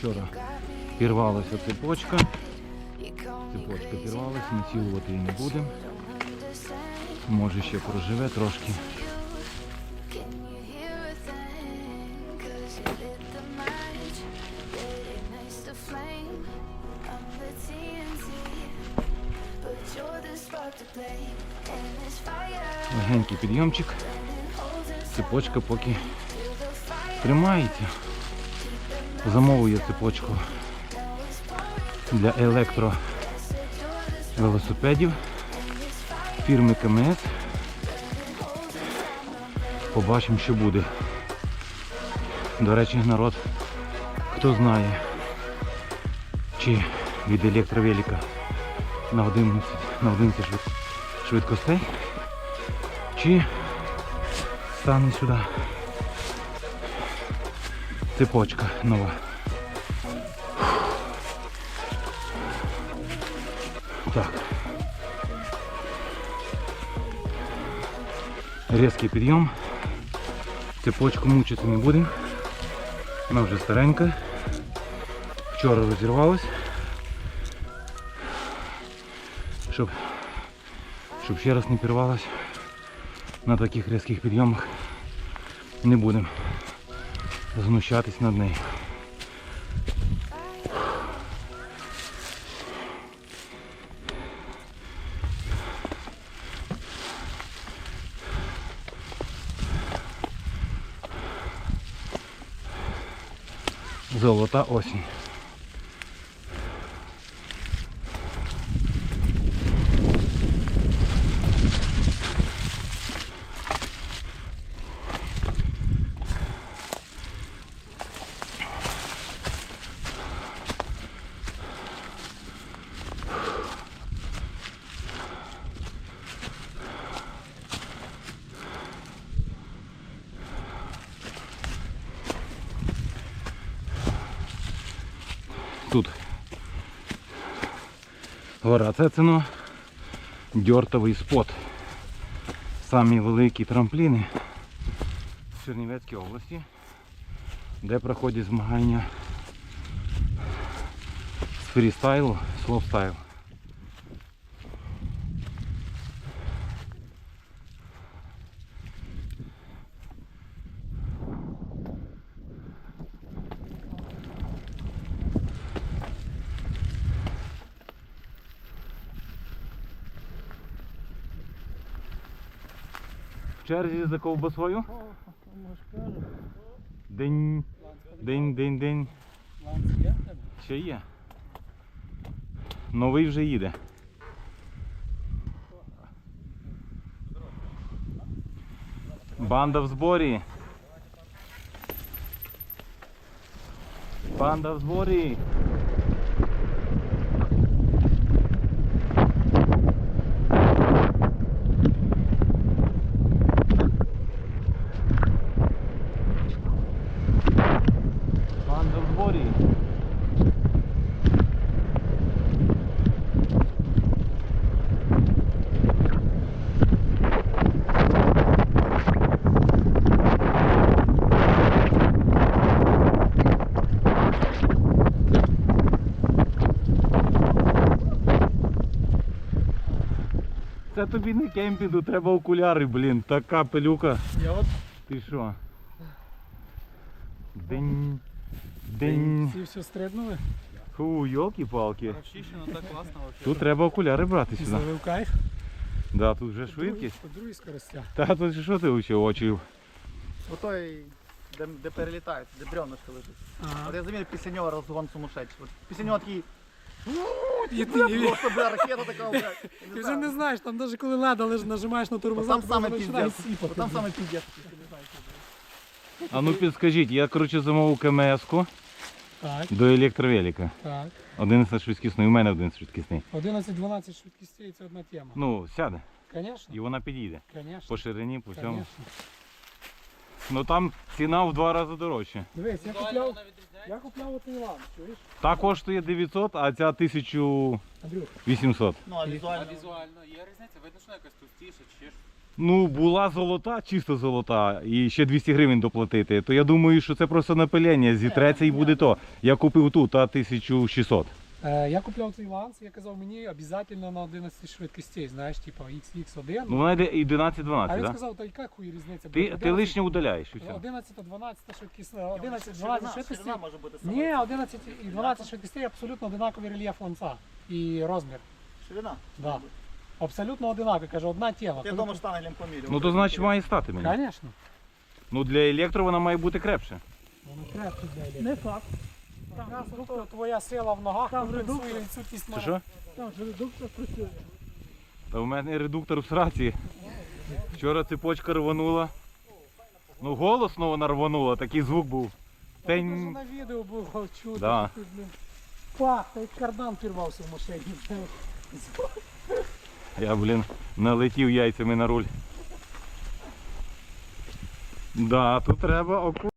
Вчора пірвалася цепочка. Цепочка crazy пірвалась, now, націлувати її не будемо. Може ще проживе трошки. Легенький підйомчик. Цепочка поки тримається. Замовив я цепочку для електро Said you're the велосипедів and this fire, фірми КМС. Побачимо, що буде. До речі, народ, хто знає, чи від електровеліка на 11, на 11 швидкостей, чи стане сюди цепочка нова. Так. Різкий підйом. Цепочку мучити не будемо. Вона вже старенька. Вчора розірвалась. Щоб, щоб ще раз не пірвалась на таких різких підйомах. Не будемо знущатись над нею. Золота осінь. Тут гора Цецино, дьортовий спот. Самі великі трампліни в Чернівецькій області, де проходять змагання з фрістайлу, слоустайл. В черзі за ковбасою. День, день, день, день. Ще є. Новий вже їде. Банда в зборі. Банда в зборі. Банда в зборі. Це тобі не кемпінгу, треба окуляри, блін. Така пилюка. Я от Ти що? День. День. всі все стрибнули Фу, йолки-палки. Ровчищина так класно вообще. Тут треба окуляри брати сюди. зловив кайф. Да, тут вже швидкість. По другій скоростях. Та тут же що ти учив очів? Отой, де, де перелітають, де бревнышко лежить. Ага. От я замітив після нього розгон сумасшедший. От після нього такий, І бля, ти, просто бля, ракета така, бля. я ти вже не знаєш, там навіть коли леда лиш нажимаєш на тормоза, Там саме починає піздець. сіпати. Там саме піздець. А ну підскажіть, я коротше замовив КМС-ку Так, до електровеліка. так. 11 швидкісний, у мене 11 швидкісний. 11-12 швидкістей це одна тема. Ну, сяде. Звісно, І вона підійде. звісно. По ширині, по всьому. Ну там ціна в два рази дорожча. Дивись, я купляв, Я купляв оцей лам, чуєш? Та коштує 900, а ця 1800. Андрюх, Ну, а А візуально. візуально є різниця? Видно, що якась товстіша чи ж. Ну, була золота, чисто золота, і ще 200 гривень доплатити. То я думаю, що це просто напилення, зітреться і буде то. Я купив тут, а 1600. Е, я купляв цей ланс, я казав, мені обов'язково на 11 швидкостей, знаєш, типу XX1. Ну, вона йде і а 11-12, він так? сказав, та яка хуй різниця? Ти, ти лишнє удаляєш і все. 11, 12 швидкість, 11, Ширина- 12 швидкостей. ширина може бути сама. Ні, 11 і 12 швидкостей абсолютно одинаковий рельєф ланца і розмір. Ширина? Да. Абсолютно одинаковий, каже, одна тема. Ти вдома штангелем поміряв. Ну то значить має стати мені. Звісно. Ну для електро вона має бути крепше. Воно крепко для електрики. Не факт. Якраз тобто твоя сила в ногах відсутність Це що? Там же редуктор працює. Та в мене редуктор в сраці. Вчора цепочка рванула. Ну голосно вона рванула, такий звук був. Це ж Тень. на відео було чудо. Да. блін. Пах, та й кардан пірвався в машині. Я, блін, налетів яйцями на руль. Да, тут треба оку.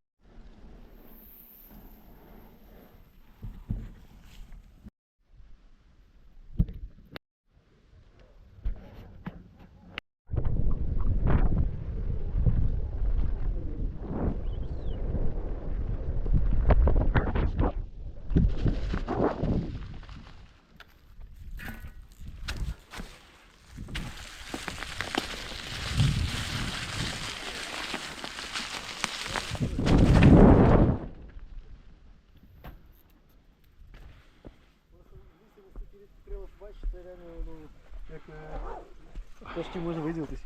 Трошки може виділитись.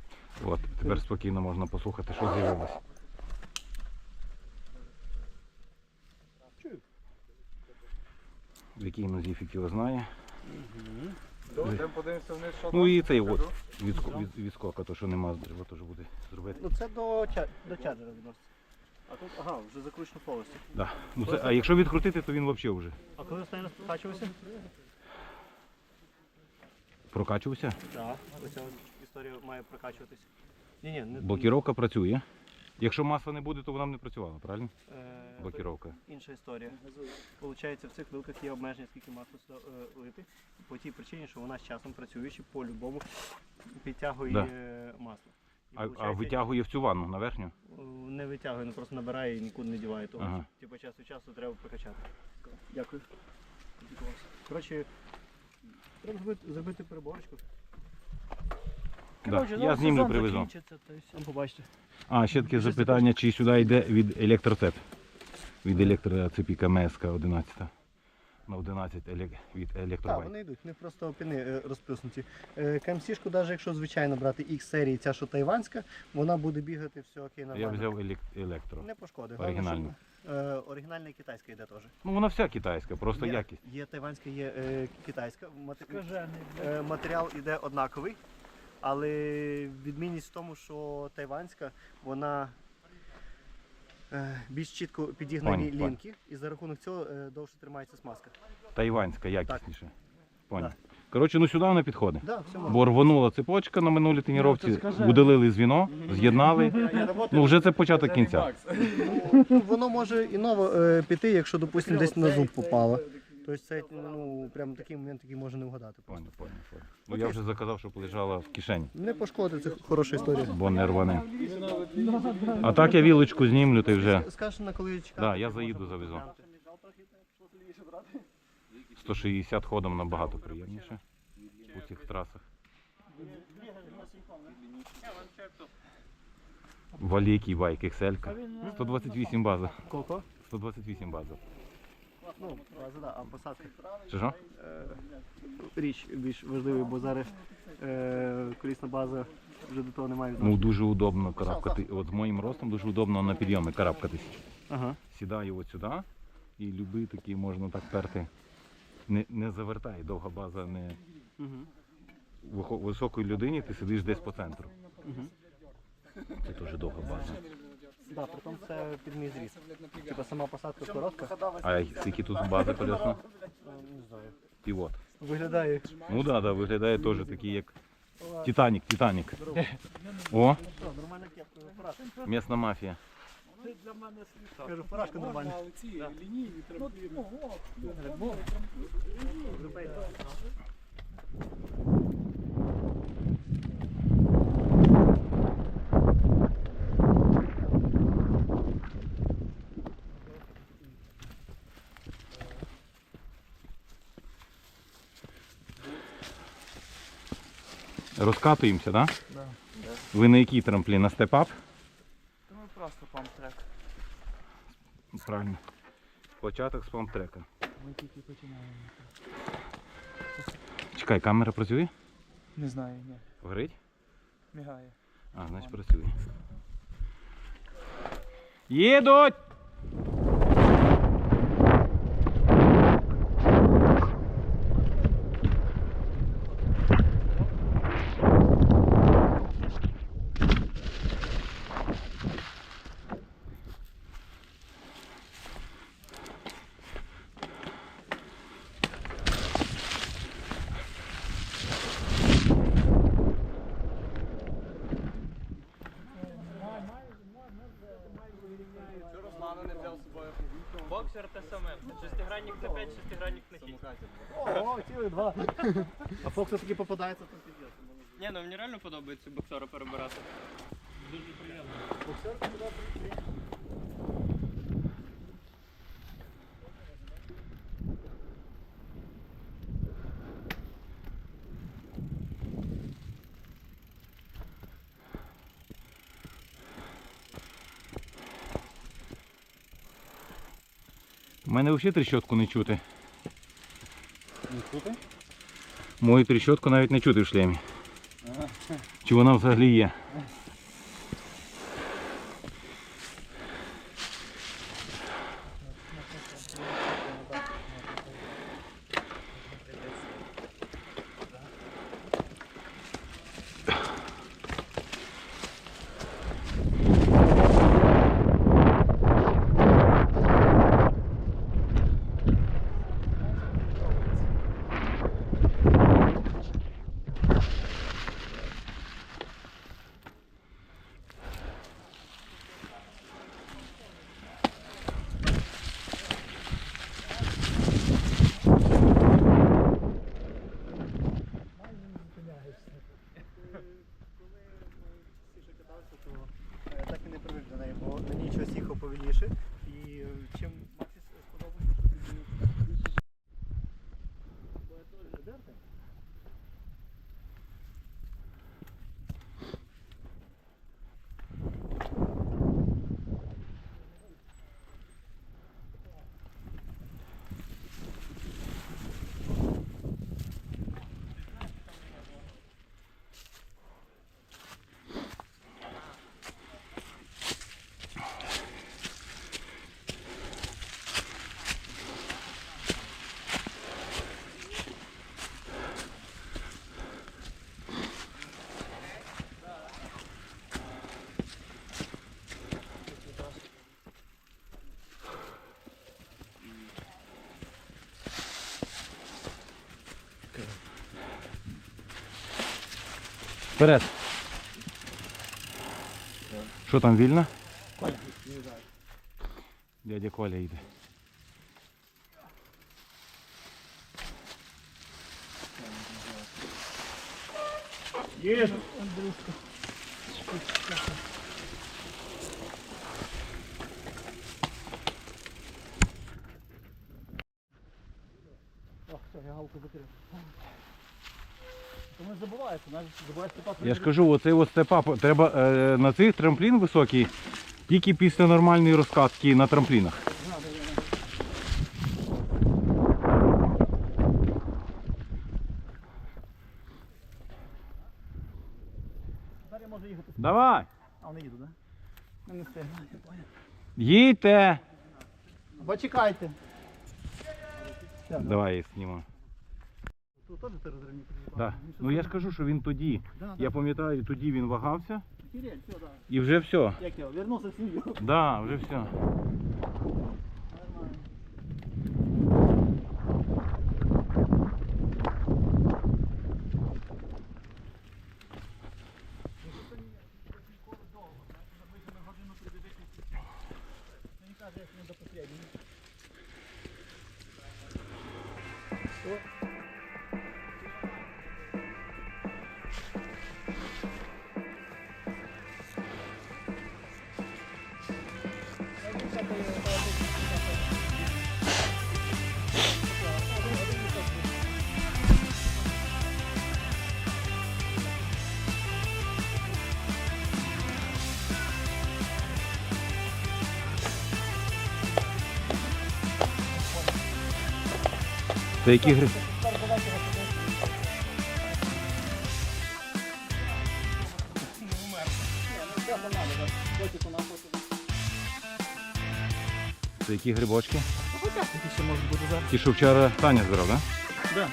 От, тепер спокійно можна послухати, що з'явилось. Який нозіфік його знає. Йдемо подивимося вниз, що Ну і цей от відско- від, відскока, то що нема, треба теж буде зробити. Ну це до, ча- до чаджера відноситься. А тут, ага, вже закручено повністю. Да. Ну, це, а якщо відкрутити, то він взагалі вже А коли останній раз прокачувався? прокачувався. Так, оця історія має прокачуватись. Ні, ні, не Блокіровка працює. Якщо масла не буде, то вона б не працювала, правильно? Е, Блокіровка. Інша історія. Получається, в цих вилках є обмеження, скільки масла сюди е, лити. По тій причині, що вона з часом працюючи по-любому підтягує Да. е, масло. І А, а получається, витягує в цю ванну на верхню? е, Не витягує, ну просто набирає і нікуди не діває того. Ага. Типу час від часу треба прокачати. Дякую. Коротше, треба зробити, зробити переборочку. Да. Я знімлю привезу. Побачите. А, ще таке запитання, чи сюди йде від електроцеп. Від електроцепі КМС 11. На 11 елек... від Так, вони йдуть, в них просто піни е, розплюснуті. Е, КМС-шку, навіть якщо звичайно брати X серії, ця що тайванська, вона буде бігати все окей Я нормально. взяв елек- електро. Не пошкоди. Оригінальну. Е, оригінальна і китайська йде теж. Ну вона вся китайська, просто є, якість. Є тайванська, є е, китайська. Мат- е, матеріал іде однаковий, але відмінність в тому, що тайванська, вона е, більш чітко підігнані Понял, понял. лінки, і за рахунок цього е, довше тримається смазка. Тайванська, якісніше. Поняв. Коротше, ну сюди вона підходить. Да, все можна. Бо рванула цепочка на минулій тренувці, удалили звіно, з'єднали. Ну вже це початок кінця. Ну, воно може і ново е, піти, якщо, допустимо, десь на зуб попало. Тобто це ну, прям такий момент, який може не вгадати. просто. Поняв, поняв, поняв. Ну я вже заказав, щоб лежала в кишені, Не пошкодить, це хороша історія. бо не рване. А так я вілочку знімлю, ти вже Скажеш на коли чекати? Да, я заїду, завезу. 160 ходом набагато приємніше у цих трасах. Великий байк XL. 128 база. Коко? 128 база. Ну, база, да, а посадка. Чи що? Е, річ більш важливою, бо зараз е, колісна база вже до того немає Ну відношення. дуже удобно карабкати. От з моїм ростом дуже удобно на підйоми карабкатись. Ага. Сідаю от сюди і любий такий можна так перти. Не, не завертай, довга база не Угу. високій людині, ти сидиш десь по центру. Угу. Це дуже довга база. Да, притом це під мій зріст. Типа сама посадка коротка. А скільки тут база колесна? Е, Не знаю. І от. Виглядає. Ну да, да, виглядає теж такий, як Титанік, Титанік. О, місна мафія. Ти для мене слід. Кажу, фуражка нормальна. Але ці. Ну, Розкатуємося, так? Да. Ви на який трамплін? На степап? Ми просто памтрек. Правильно. Початок з памтрека. Ми тільки починаємо. Чекай, камера працює? Не знаю, ні. Горить? Мігає. А, значить працює. Їдуть! Боксер те саме. Шестигранник на 5, шестигранник на 6. О, цілий два. А Попадається, то піздець. Ні, ну мені реально подобається боксера перебирати. У мене взагалі тріщотку не чути. Не чути? Мою тріщотку навіть не чути в шлемі. Чи вона взагалі є? Е, Так і не привик до неї, бо на ній щось їхав повільніше. І е, чим Вперед. Що там вільно? Дядя Коля йде. Ох, все, я галку закрив. Тому не забувається, навіть забуваєш степати. Я ж кажу, оцей от степап, треба е, на цих трамплін високий, тільки після нормальної розкатки на трамплінах. Давай! А вони їдуть, так? Ну не встигну, я понял. Їдьте! Почекайте. Давай я зніму. Теж ти розривні Да. Ну я ж кажу, що він тоді. Я пам'ятаю, тоді він вагався Кириль, все, да. і вже все. Як його, вернувся в сім'ю. Да, вже все. Нормально. Це які гри? Це які грибочки? Які ще можуть бути зараз? Ті, що вчора Таня збирав, так? Да.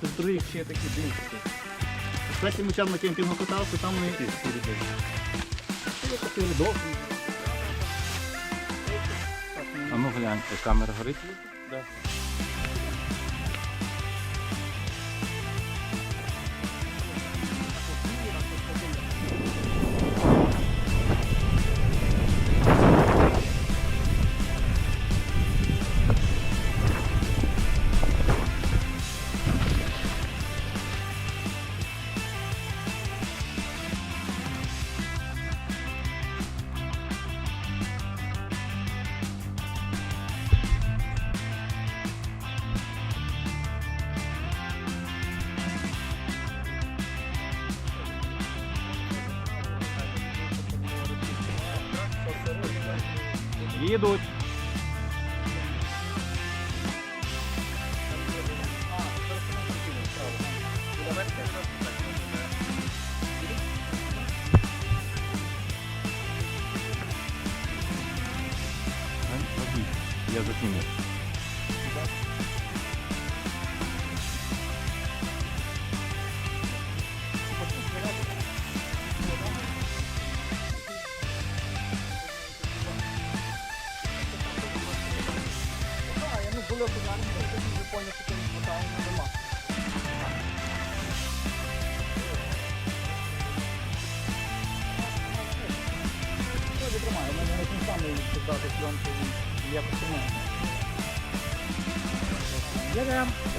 Тут других ще такі дивіться. Кстати, ми вчора на кемпінгу катався, там ми А ну глянь, камера горить. Да. Їдуть.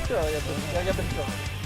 Я, я, я без цього.